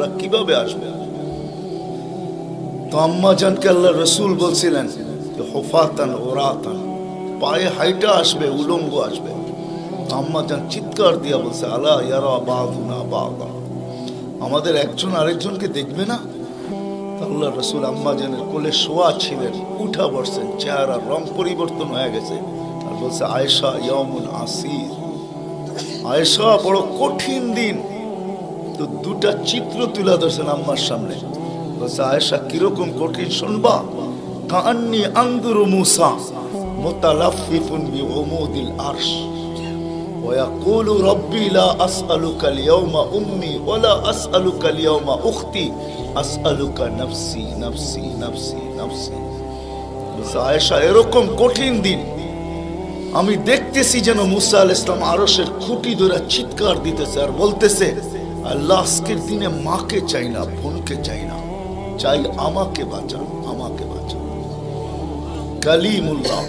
আমরা কীভাবে আসব? তো আম্মা জানকে আল্লাহ রসুল বলছিলেন হোফাতান ওরাতান, পায়ে হাইটা আসবে, উলঙ্গ আসবে। আম্মা জান চিৎকার দিয়া বলছে, আলা ইয়ারা বাদুনা বাদা, আমাদের একজন আরেকজনকে দেখবে না? আল্লাহ রসুল আম্মা জানের কোলে শোয়া ছিলেন, উঠা বসছেন, চেহারা রং পরিবর্তন হয়ে গেছে। আর বলছে, আয়েশা ইয়ামুন আসির, আয়েশা বড় কঠিন দিন। তো দুটা চিত্র তুলে ধরছেন আম্মার সামনে বলছে আয়েশা কিরকম কঠিন শুনবা কান্নি আন্দুরু মুসা মুতালাফিফুন বিউমুদিল আরশ ويقول ربي لا أسألك اليوم أمي ولا أسألك اليوم أختي أسألك نفسي نفسي نفسي نفسي বলছে, আয়েশা এরকম কঠিন দিন আমি দেখতেছি যেন মুসা আল ইসলাম আরসের খুঁটি ধরে চিৎকার দিতেছে আর বলতেছে আল্লাহ আজকের দিনে মাকে চাই না, বোনকে চাই না। চাই আমাকে বাঁচান আমাকে বাঁচান। কালিমুল্লাহ,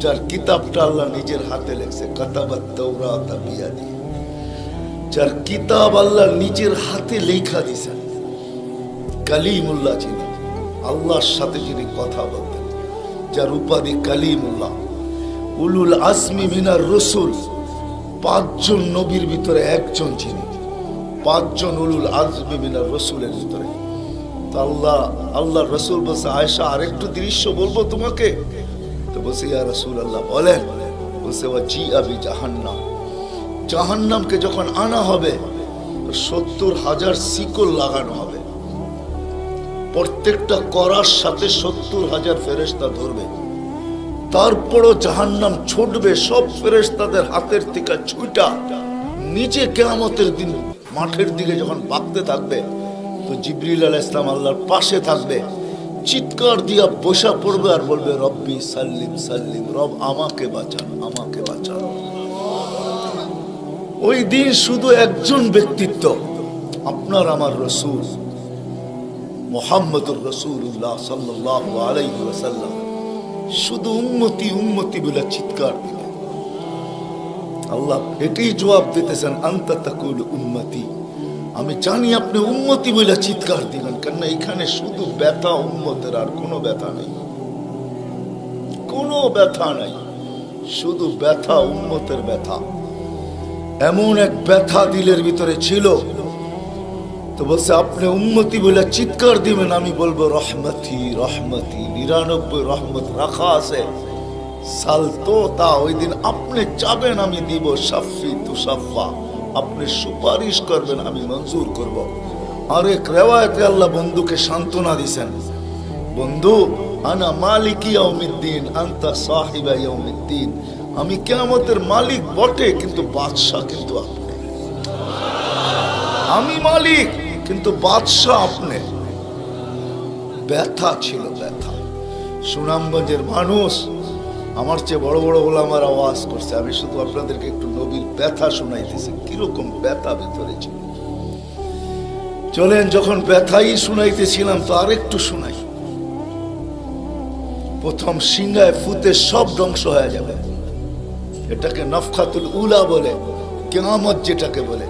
যার কিতাবটা আল্লাহ নিজের হাতে লেখছে যার কিতাব আল্লাহ নিজের হাতে লেখা দিছেন কালিমুল্লাহ যিনি, আল্লাহর সাথে যিনি কথা বলতেন, যার উপাধি কালিমুল্লাহ। উলুল আসমি মিনার রসুল, পাঁচজন নবীর ভিতরে একজন যিনি। পাঁচজন উলুল আজমি মিনার রসুলের ভিতরে। আল্লাহ আল্লাহ রসুল বলছে আয়সা আরেকটু দৃশ্য বলব তোমাকে? তো বলছে, ইয়া রসুল আল্লাহ বলেন। বলছে ও জি আবি জাহান্নাম। জাহান্নামকে যখন আনা হবে সত্তর হাজার শিকল লাগানো হবে। প্রত্যেকটা করার সাথে সত্তর হাজার ফেরেস্তা ধরবে। তারপরও জাহান্নাম ছুটবে, সব ফেরেস্তাদের হাতের থেকে ছুটা নিচে কেয়ামতের দিন মাঠের দিকে যখন বাঁকতে থাকবে, তো জিবরিল আল ইসলাম আল্লাহর পাশে থাকবে। চিৎকার দিয়া বসা পড়বে আর বলবে, রব্বি সাল্লিম সাল্লিম, রব, আমাকে বাঁচান আমাকে বাঁচান। ওই দিন শুধু একজন ব্যক্তিত্ব, আপনার আমার রসুল, মোহাম্মদুর রসুল্লাহ সাল্লাহ আলাইহি ওয়াসাল্লাম। শুধু উন্মতি উন্মতি বলে চিৎকার দিলেন আল্লাহ জবাব দিতেছেন উন্মতি আমি জানি আপনি উন্মতি বলে চিৎকার দিলেন এখানে শুধু ব্যথা উন্মতের আর কোনো ব্যথা নেই। কোনো ব্যথা নাই, শুধু ব্যথা উন্মতের ব্যথা। এমন এক ব্যথা দিলের ভিতরে ছিল, তো বলছে, আপনি উন্মতি বলে চিৎকার দিবেন, আমি বলব, রহমতি রহমতি, নিরানব্বই রহমত রাখা আছে। তো ওই দিন আপনি আমি সাফি আপনি সুপারিশ করবেন, আমি মঞ্জুর সান্ত্বনা বন্ধু, আনা আমি কেয়ামতের মালিক বটে, কিন্তু বাদশাহ কিন্তু আপনি। আমি মালিক, কিন্তু বাদশাহ আপনি। ব্যথা ছিল ব্যথা। সুনামগঞ্জের মানুষ আমার চেয়ে বড় বড় বলে আমার আওয়াজ করছে। আমি শুধু আপনাদেরকে একটু নবীর ব্যথা শোনাইতেছি। কীরকম ব্যথা ভেতরে ছিল। চলেন, যখন ব্যথাই শুনাইতেছিলাম তো আরেকটু শুনাই। প্রথম সিংহায় ফুতে সব ধ্বংস হয়ে যাবে। এটাকে নফখাতুল উলা বলে কেমামত যেটাকে বলে।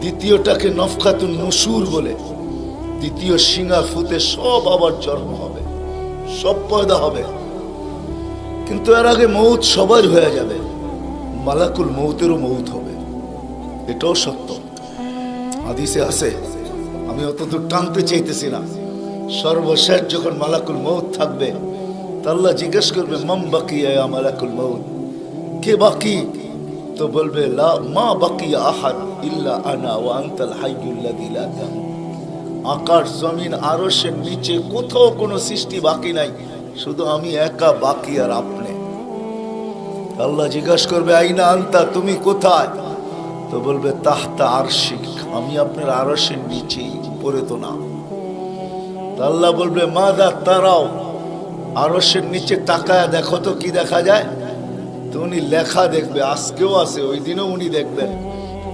দ্বিতীয়টাকে নফখাতুল নসুর বলে। দ্বিতীয় সিংহা ফুতে সব আবার জন্ম হবে, সব পয়দা হবে। কিন্তু এর আগে মৌত সবার হয়ে যাবে। মালাকুল মৌতেরও মৌত হবে। এটাও সত্য। হাদিসে আছে, আমি অতদূর টানতে চাইতেছি না। সর্বশেষ যখন মালাকুল মৌত থাকবে, তা আল্লাহ জিজ্ঞেস করবে, মম বাকি আয়া মালাকুল মৌত? কে বাকি? তো বলবে, লা, মা বাকি আহাদ ইল্লা আনা ওয়া আনতাল হাইয়ুল্লাযী লা তামুত। আকাশ, জমিন, আরশের নিচে কোথাও কোনো সৃষ্টি বাকি নাই। শুধু আমি একা বাকি আর আপনি। আল্লাহ জিজ্ঞাসা করবে, আইনা আনতা, তুমি কোথায়? তো বলবে, তাহতা আরশিক, আমি আপনার আরশের নিচেই পড়ে তো না। আল্লাহ বলবে মা দা তারাও, আরশের নিচে তাকায় দেখো তো কি দেখা যায়? তো উনি লেখা দেখবে, আজকেও আছে, ওই দিনও উনি দেখবেন।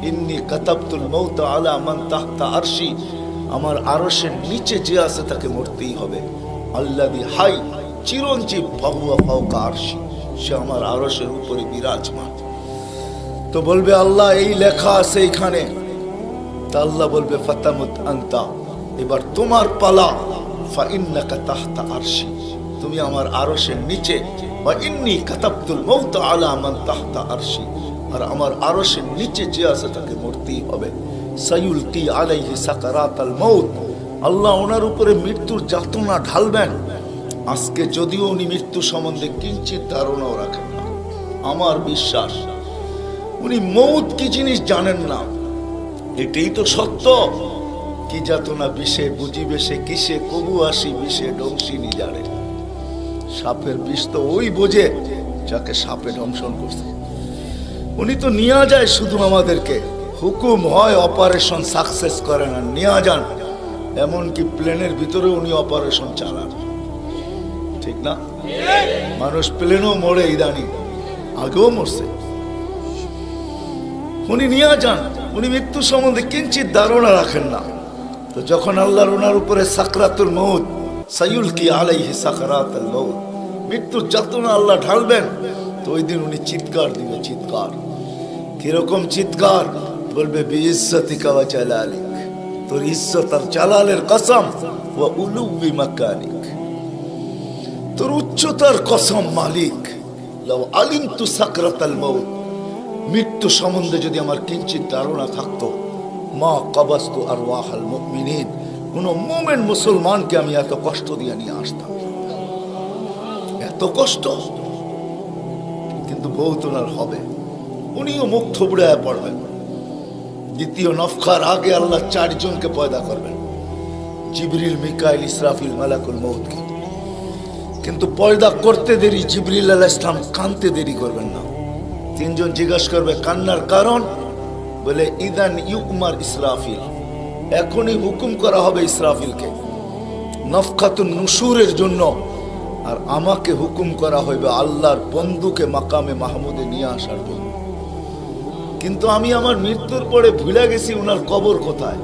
ইন্নি কাতাবতুল মৌত আলা মান তাহতা আরশি, আমার আরশের নিচে যে আছে তাকে মরতেই হবে। আল্লাদি হাই চিরঞ্জীব আরশি সে আমার আরশের উপরে বিরাজমান। তো বলবে আল্লাহ, এই লেখা আছে এখানে তা আল্লাহ বলবে, ফাতামুত আন্তা। এবার তোমার পালা তুমি আমার আরশের নিচে যে তাকে মৌত। আল্লাহ ওনার উপরে মৃত্যুর যাতনা ঢালবেন। আজকে যদিও উনি মৃত্যু সম্বন্ধে কিঞ্চিত ধারণাও রাখেন না। আমার বিশ্বাস, উনি মৌত কি জিনিস জানেন না, এটাই তো সত্য। কি যাতনা বিষে বুঝিবে সে কিসে, কবু আসি বিষে ডংসিনি জানে। সাপের বিষ তো ওই বোঝে যাকে সাপে দংশন করছে। উনি তো নিয়ে যায় শুধু আমাদেরকে। হুকুম হয় অপারেশন সাকসেস করে না নিয়ে যান। এমনকি প্লেনের ভিতরে উনি অপারেশন চালান। ঠিক না? মানুষ প্লেনও মরে ইদানি, আগেও মরছে। উনি নিয়ে যান, উনি মৃত্যু সম্বন্ধে কিঞ্চিত ধারণা রাখেন না। তো যখন আল্লাহর ওনার উপরে সাকরাতুল মৌত সাইউল কি আলাইহি সাকরাতুল মৌত মৃত্যুর যাতনা আল্লাহ ঢালবেন, তো ওই দিন উনি চিৎকার দিবে, চিৎকার। কীরকম চিৎকার? বলবে, বিইজ্জতিকা ওয়া জালালিক। তোর ইজ্জত আর চালালের কসম, ওয়া উলুবি মাকানিক। তোর উচ্চতার কসম, মালিক। লাউ আলিমতু সাকরাতাল মৌত মৃত্যু সম্বন্ধে যদি আমার কিঞ্চিত ধারণা থাকতো, মা কবাস্তু আর ওয়াহাল মুমিনিন, কোন মোমেন মুসলমানকে আমি এত কষ্ট দিয়ে নিয়ে আসতাম। এত কষ্ট? কিন্তু বহুত ওনার হবে। উনিও মুখ থুবড়ায় পড়বেন। দ্বিতীয় নফখার আগে আল্লাহ চারজনকে পয়দা করবেন। জিবরিল, মিকাইল, ইসরাফিল, মালাকুল মৌতকে কিন্তু পয়দা করতে দেরি, জিবরিল আলাহ ইসলাম কানতে দেরি করবেন না। তিনজন জিজ্ঞাসা করবে, কান্নার কারণ? বলে, ইদান ইউকুমার ইসরাফিল। এখনই হুকুম করা হবে ইসরাফিলকে। নফখাতুন নুসুরের জন্য। আর আমাকে হুকুম করা হইবে আল্লাহর বন্ধুকে মাকামে মাহমুদে নিয়ে আসার জন্য। কিন্তু আমি আমার মৃত্যুর পরে ভুলে গেছি ওনার কবর কোথায়?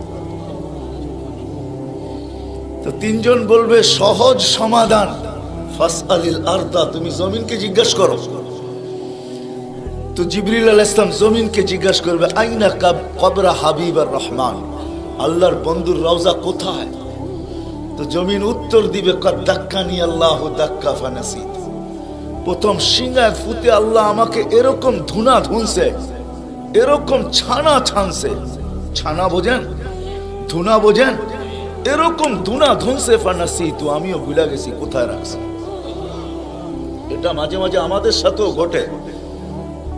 তো তিনজন বলবে, সহজ সমাধান। তুমি জমিনকে জিজ্ঞাসা করো। তো জিবরিল আল ইসলাম জমিনকে জিজ্ঞাসা করবে, আইনা কাব কবরা হাবিব আর রহমান? আল্লাহর বন্ধুর রওজা কোথায়? তো জমিন উত্তর দিবে প্রথম সিংহায় ফুতে আল্লাহ আমাকে এরকম ধুনা ধুনছে, এরকম ছানা ছানছে। ছানা বোঝেন? ধুনা বোঝেন? এরকম ধুনা ধুনছে ফানাসি তো আমিও ভুলে গেছি, কোথায় রাখছি? এটা মাঝে মাঝে আমাদের সাথেও ঘটে।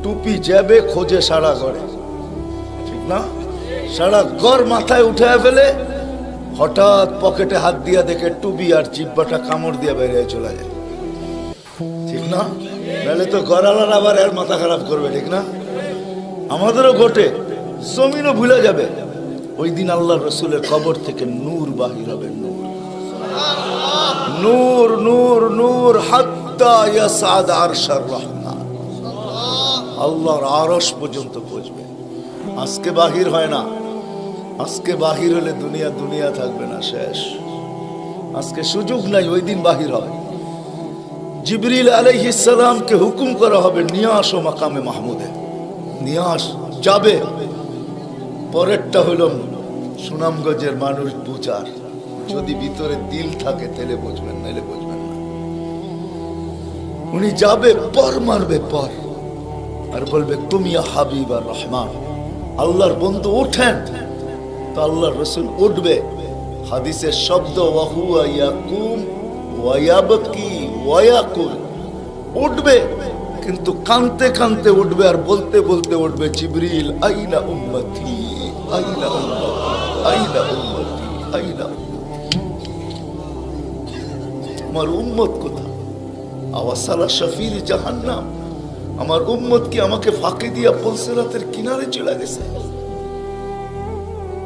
টুপি যাবে খোঁজে সারা ঘরে। ঠিক না? সারা ঘর মাথায় উঠে ফেলে হঠাৎ পকেটে হাত দিয়া দেখে টুপি আর জিব্বাটা কামড় দিয়ে বেরিয়ে চলে যায়। ঠিক না? নাহলে তো গড়ালার আবার এর মাথা খারাপ করবে, ঠিক না? আমাদেরও ঘটে। জমিনও ভুলে যাবে। ওই দিন আল্লাহ রসুলের কবর থেকে নূর বাহির হবে, নূর। নূর নূর নূর হাত্তা ইয়াসাদ আরশার রহমান। আল্লাহর আরশ পর্যন্ত পৌঁছবে। আজকে বাহির হয় না। আজকে বাহির হলে দুনিয়া দুনিয়া থাকবে না, শেষ। আজকে সুযোগ নাই, ওই দিন বাহির হবে। জিবরিল সালামকে হুকুম করা হবে, নিয়ে আসো মাকামে মাহমুদে। নিয়ে আস, যাবে। পরেরটা হলো সুনামগঞ্জের মানুষ বুচার যদি ভিতরে দিল থাকে তাহলে বুঝবেন নাহলে বুঝবেন উনি যাবে, পর মারবে, পর। আর বলবে, তুমি হাবিব আর রহমান, আল্লাহর বন্ধু ওঠেন। তো আল্লাহর রসুল উঠবে। হাদিসের শব্দ ওয়ায়াবকি ওয়ায়াকুল উঠবে, কিন্তু কানতে কানতে উঠবে আর বলতে বলতে উঠবে, জিবরিল, আইনা উম্মতি আইনা উম্মতি আইনা উম্মতি আমার উম্মত আমার উম্মত কি আমাকে ফাঁকি দিয়া কিনারে চলে গেছে।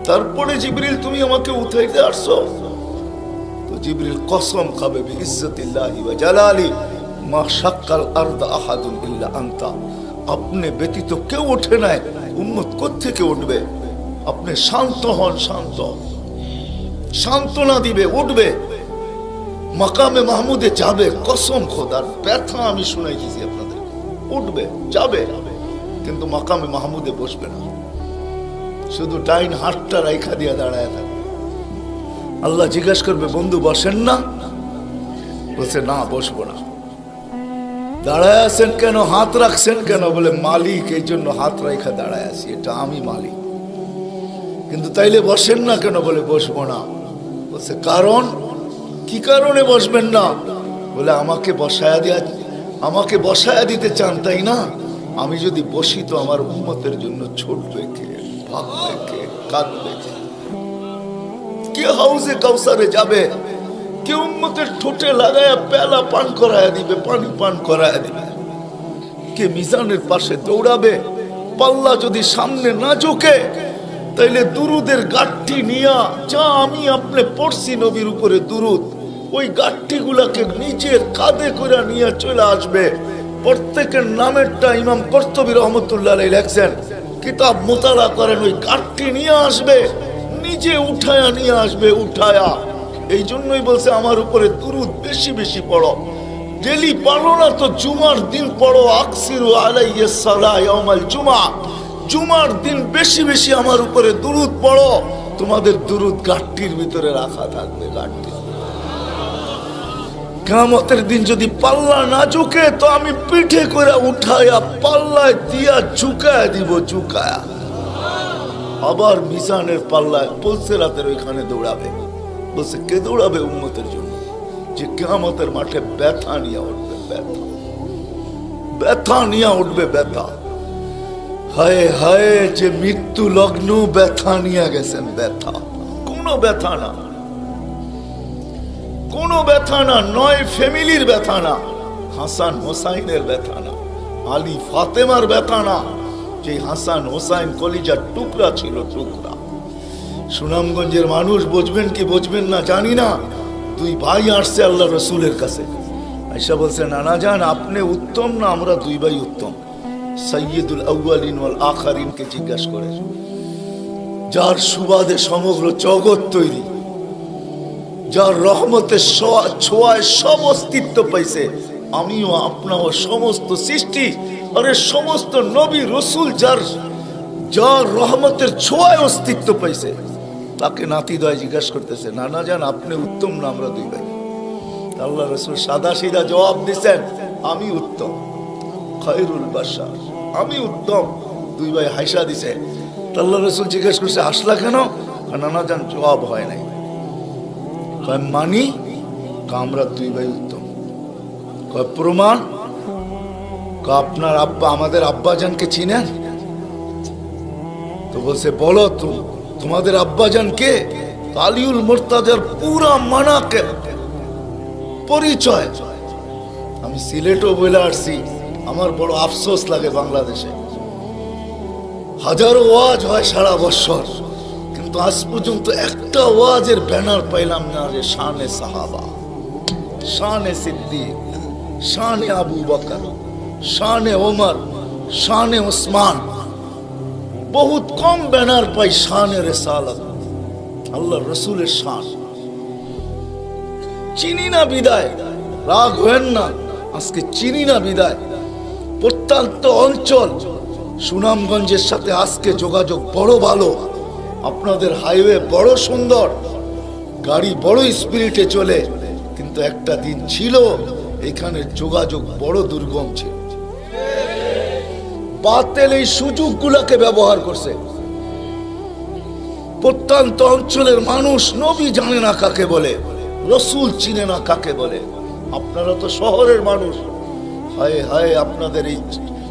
তারপরে জিবরিল, তুমি আমাকে উঠাইতে আসছো। তো জিবরিল কসম খাবে জালালি। মা আপনি ব্যতীত কেউ ওঠে নাই। উম্মত কোত্থেকে উঠবে? আপনি শান্ত হন, শান্ত। সান্ত্বনা দিবে, উঠবে। মাকামে মাহমুদে যাবে, কসম খোদার, ব্যথা আমি শুনাইতেছি আপনাদের। উঠবে, যাবে, কিন্তু মাকামে মাহমুদে বসবে না। শুধু ডাইন হাতটা রাইখা দিয়ে দাঁড়ায় থাকবে। আল্লাহ জিজ্ঞেস করবে, বন্ধু, বসেন না? বলছে, না, বসবো না। দাঁড়ায় আছেন কেন? হাত রাখছেন কেন? বলে, মালিক, এই জন্য হাত রাইখা দাঁড়ায় আছি, এটা আমি মালিক। কিন্তু তাইলে বসেন না কেন? বলে, বসবো না। বলছে, কারণ কি কারণে বসবেন না? বলে, আমাকে বসায়া দিয়া, আমাকে বসায়া দিতে চান, তাই না? আমি যদি বসি তো আমার উন্মতের জন্য ছুটবে কে ভাববে কে কাঁদবে কে হাউসে কাউসারে যাবে? কে উন্মতের ঠোঁটে লাগায় পেলা পান করায় দিবে, পানি পান করায় দিবে? কে মিজানের পাশে দৌড়াবে? পাল্লা যদি সামনে না ঝোঁকে, তাইলে দুরুদের গাঠটি নিয়া, যা আমি আপনি পড়ছি নবীর উপরে দুরুদ ওই গাঠটি গুলাকে নিজের কাঁধে করে নিয়ে চলে আসবে। প্রত্যেকের নামেরটা ইমাম কর্তবী রহমতুল্লাহ লেখছেন। কিতাব মোতালা করেন, ওই গাঠটি নিয়ে আসবে, নিজে উঠায়া নিয়ে আসবে, উঠায়া। এই জন্যই বলছে, আমার উপরে দুরুদ বেশি বেশি পড়ো। ডেলি পড়ো না তো জুমার দিন পড়ো, আকসিরু আলাইয়া সালা ইয়াউমাল জুমা। জুমার দিন বেশি বেশি আমার উপরে দুরুদ পড়ো। তোমাদের দুরুদ গাঠটির ভিতরে রাখা থাকবে, গাঠটি। কামতের দিন যদি পাল্লা না ঝুঁকে, তো আমি পিঠে করে উঠায়া পাল্লায় দিয়া ঝুঁকায় দিব চুকায়া আবার মিজানের পাল্লায় পলসে রাতের ওইখানে দৌড়াবে। বলছে, কে দৌড়াবে উন্মতের জন্য? যে কেমতের মাঠে ব্যথা নিয়ে উঠবে, ব্যথা। ব্যথা নিয়ে উঠবে, ব্যথা। হায় হায়, যে মৃত্যু লগ্ন ব্যথা নিয়ে গেছেন, ব্যথা। কোনো ব্যথা না। কোনো ব্যথা না, নয় ফ্যামিলির ব্যথা না, হাসান হোসাইনের ব্যথা না, আলী ফাতেমার ব্যথা না, যে হাসান হোসাইন কলিজার টুকরা ছিল টুকরা। সুনামগঞ্জের মানুষ বুঝবেন কি বুঝবেন না জানি না, দুই ভাই আসছে আল্লাহ রসুলের কাছে। আইসা বলছে, নানা যান আপনি উত্তম না আমরা দুই ভাই উত্তম? সৈয়দুল আউ্বালিন ওয়াল আখারিনকে জিজ্ঞাসা করে। যার সুবাদে সমগ্র জগৎ তৈরি। যার রহমতের ছোঁয়া- ছোঁয়ায় সব অস্তিত্ব পাইছে। আমিও আপনাও সমস্ত সৃষ্টি আরে সমস্ত নবী রসুল যার যার রহমতের ছোঁয়ায় অস্তিত্ব পাইছে। তাকে নাতি দয় জিজ্ঞাসা করতেছে, নানা যান আপনি উত্তম না আমরা দুই ভাই? আল্লাহ রসুল সাদা সিধা জবাব দিচ্ছেন, আমি উত্তম খৈরুল বাসার আমি উত্তম। দুই ভাই হাইসা দিছে। আল্লাহ রসুল জিজ্ঞেস করছে আসলা কেন? নানা যান জবাব হয় নাই। কয়, মানি আমরা দুই ভাই উত্তম। কয়, প্রমাণ আপনার আব্বা, আমাদের আব্বাজানকে চিনেন? তো বলছে, বলো তো তোমাদের আব্বাজান কে আলিউল মোর্তাজার পুরা মানাকে পরিচয়। আমি সিলেটও বলে আসছি, আমার বড় আফসোস লাগে বাংলাদেশে। হাজারো ওয়াজ হয় সারা বছর। কিন্তু আজ পর্যন্ত একটা ওয়াজের ব্যানার পাইলাম না যে শানে সাহাবা, শানে সিদ্দিক, শানে আবু বকর, শানে ওমর, শানে ওসমান। বহুত কম ব্যানার পাই শানে রেসালত। আল্লাহ রসুলের শান। চিনি না বিদায়, রাগ হেন না, আজকে চিনি না বিদায়। প্রত্যন্ত অঞ্চল, সুনামগঞ্জের সাথে আজকে যোগাযোগ বড় ভালো। আপনাদের হাইওয়ে বড় সুন্দর, গাড়ি বড় স্পিরিটে চলে, কিন্তু একটা দিন ছিল, এখানে যোগাযোগ বড় দুর্গম ছিল। বাতেল এই সুযোগগুলোকে ব্যবহার করছে। প্রত্যন্ত অঞ্চলের মানুষ নবী জানে না কাকে বলে, রসুল চিনে না কাকে বলে। আপনারা তো শহরের মানুষ। হায় হায়, আপনাদের এই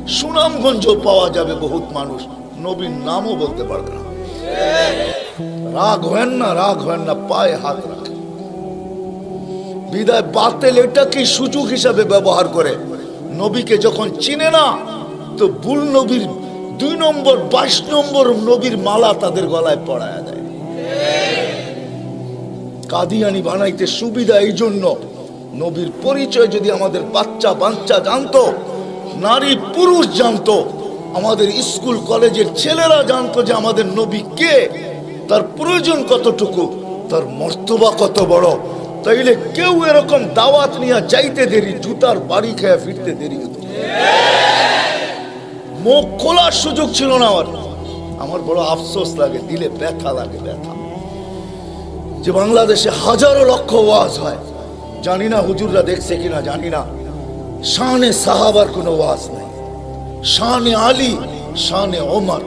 সুনামগঞ্জ পাওয়া যাবে বহুত মানুষ। নবীর নামও বলতে পারবে না। রাগ হেন না, রাগ হেন না, পায়ে হাত রাখে। বিদায় বাতেল এটাকে সুযোগ হিসাবে ব্যবহার করে। নবীকে যখন চিনে না, তো ভুল নবীর দুই নম্বর, বাইশ নম্বর নবীর মালা তাদের গলায় পড়ায় দেয়। কাদিয়ানি বানাইতে সুবিধা এই জন্য নবীর পরিচয় যদি আমাদের বাচ্চা বাচ্চা জানতো নারী পুরুষ জানতো আমাদের স্কুল, কলেজের ছেলেরা জানতো যে আমাদের নবী কে? তার প্রয়োজন কতটুকু? তার মর্তবা কত বড়? তাইলে কেউ এরকম দাওয়াত নিয়ে যাইতে দেরি, জুতার বাড়ি খেয়ে ফিরতে দেরি হতো। মুখ খোলার সুযোগ ছিল না আমার। আমার বড় আফসোস লাগে, দিলে ব্যথা লাগে, ব্যথা। যে বাংলাদেশে হাজারো লক্ষ ওয়াজ হয়। জানি না হুজুররা দেখছে কিনা, জানি না। শানে সাহাবার কোনো ওয়াজ নাই। শানে আলী শানে ওমর